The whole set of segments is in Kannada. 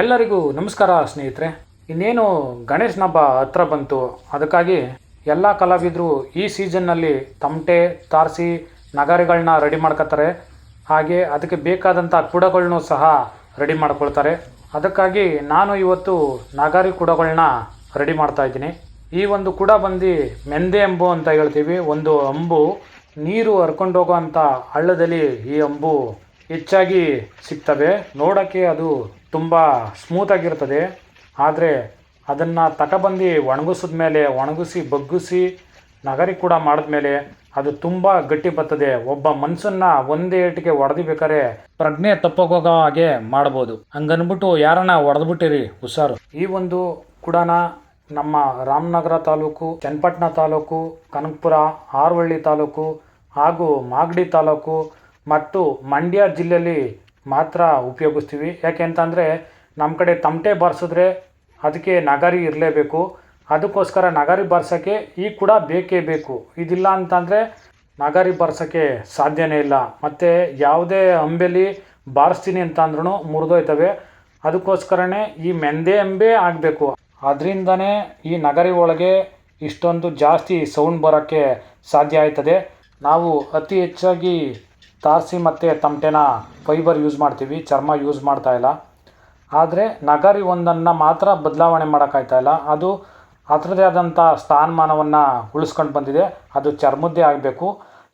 ಎಲ್ಲರಿಗೂ ನಮಸ್ಕಾರ ಸ್ನೇಹಿತರೆ. ಇನ್ನೇನು ಗಣೇಶನ ಹಬ್ಬ ಹತ್ರ ಬಂತು. ಅದಕ್ಕಾಗಿ ಎಲ್ಲ ಕಲಾವಿದರು ಈ ಸೀಸನ್ನಲ್ಲಿ ತಮಟೆ, ತಾರಸಿ ನಗಾರಿಗಳನ್ನ ರೆಡಿ ಮಾಡ್ಕೋತಾರೆ ಹಾಗೆ ಅದಕ್ಕೆ ಬೇಕಾದಂಥ ಕುಡಗಳನ್ನೂ ಸಹ ರೆಡಿ ಮಾಡ್ಕೊಳ್ತಾರೆ. ಅದಕ್ಕಾಗಿ ನಾನು ಇವತ್ತು ನಗಾರಿ ಕುಡಗಳನ್ನ ರೆಡಿ ಮಾಡ್ತಾ ಇದ್ದೀನಿ. ಈ ಒಂದು ಕುಡ ಬಂದು ಮೆಂದೆ ಅಂಬು ಅಂತ ಹೇಳ್ತೀವಿ. ಒಂದು ಅಂಬು ನೀರು ಹರ್ಕೊಂಡು ಅಂಥ ಹಳ್ಳದಲ್ಲಿ ಈ ಅಂಬು ಹೆಚ್ಚಾಗಿ ಸಿಗ್ತವೆ. ನೋಡೋಕ್ಕೆ ಅದು ತುಂಬ ಸ್ಮೂತಾಗಿರ್ತದೆ ಆದರೆ ಅದನ್ನು ತಗೊಬಂದು ಒಣಗಿಸಿದ ಮೇಲೆ, ಒಣಗಿಸಿ, ಬಗ್ಗಿಸಿ, ನಗರಿ ಕೂಡ ಮಾಡಿದ್ಮೇಲೆ ಅದು ತುಂಬ ಗಟ್ಟಿ ಬರ್ತದೆ. ಒಬ್ಬ ಮನುಷ್ಯನ್ನ ಒಂದೇ ಏಟಿಗೆ ಹೊಡೆದಿಬೇಕಾದ್ರೆ ಪ್ರಜ್ಞೆ ತಪ್ಪೋಗೋ ಹಾಗೆ ಮಾಡ್ಬೋದು. ಹಂಗನ್ಬಿಟ್ಟು ಯಾರನ್ನ ಹೊಡೆದ್ಬಿಟ್ಟಿರಿ ಹುಷಾರು. ಈ ಒಂದು ಕುಡನ ನಮ್ಮ ರಾಮನಗರ ತಾಲೂಕು, ಚನ್ನಪಟ್ಟಣ ತಾಲೂಕು, ಕನಕಪುರ, ಆರವಳ್ಳಿ ತಾಲೂಕು ಹಾಗೂ ಮಾಗಡಿ ತಾಲೂಕು ಮತ್ತು ಮಂಡ್ಯ ಜಿಲ್ಲೆಯಲ್ಲಿ ಮಾತ್ರ ಉಪಯೋಗಿಸ್ತೀವಿ. ಯಾಕೆ ಅಂತಂದರೆ ನಮ್ಮ ಕಡೆ ತಮಟೆ ಬಾರಿಸಿದ್ರೆ ಅದಕ್ಕೆ ನಗಾರಿ ಇರಲೇಬೇಕು. ಅದಕ್ಕೋಸ್ಕರ ನಗಾರಿ ಬಾರ್ಸೋಕ್ಕೆ ಈ ಕೂಡ ಬೇಕೇ ಬೇಕು. ಇದಿಲ್ಲ ಅಂತಂದರೆ ನಗಾರಿ ಬಾರ್ಸೋಕ್ಕೆ ಸಾಧ್ಯನೇ ಇಲ್ಲ. ಮತ್ತು ಯಾವುದೇ ಅಂಬೆಲಿ ಬಾರಿಸ್ತೀನಿ ಅಂತ ಅಂದ್ರೂ ಮುರಿದೋಯ್ತವೆ. ಅದಕ್ಕೋಸ್ಕರನೇ ಈ ಮೆಂದೆ ಅಂಬೆ ಆಗಬೇಕು. ಅದರಿಂದನೇ ಈ ನಗರಿ ಒಳಗೆ ಇಷ್ಟೊಂದು ಜಾಸ್ತಿ ಸೌಂಡ್ ಬರೋಕ್ಕೆ ಸಾಧ್ಯ ಆಯ್ತದೆ. ನಾವು ಅತಿ ಹೆಚ್ಚಾಗಿ ತಾರಸಿ ಮತ್ತು ತಮಟೆನ ಫೈಬರ್ ಯೂಸ್ ಮಾಡ್ತೀವಿ, ಚರ್ಮ ಯೂಸ್ ಮಾಡ್ತಾ ಇಲ್ಲ. ಆದರೆ ನಗಾರಿ ಒಂದನ್ನು ಮಾತ್ರ ಬದಲಾವಣೆ ಮಾಡೋಕ್ಕಾಯ್ತಾ ಇಲ್ಲ. ಅದು ಅದರದೇ ಆದಂಥ ಸ್ಥಾನಮಾನವನ್ನು ಉಳಿಸ್ಕೊಂಡು ಬಂದಿದೆ. ಅದು ಚರ್ಮದ್ದೇ ಆಗಬೇಕು.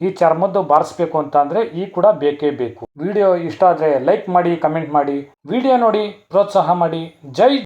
ಈ ಚರ್ಮದ್ದು ಬಾರಿಸ್ಬೇಕು ಅಂತ ಅಂದರೆ ಈ ಕೂಡ ಬೇಕೇ ಬೇಕು. ವಿಡಿಯೋ ಇಷ್ಟ ಆದರೆ ಲೈಕ್ ಮಾಡಿ, ಕಮೆಂಟ್ ಮಾಡಿ. ವಿಡಿಯೋ ನೋಡಿ, ಪ್ರೋತ್ಸಾಹ ಮಾಡಿ. ಜೈ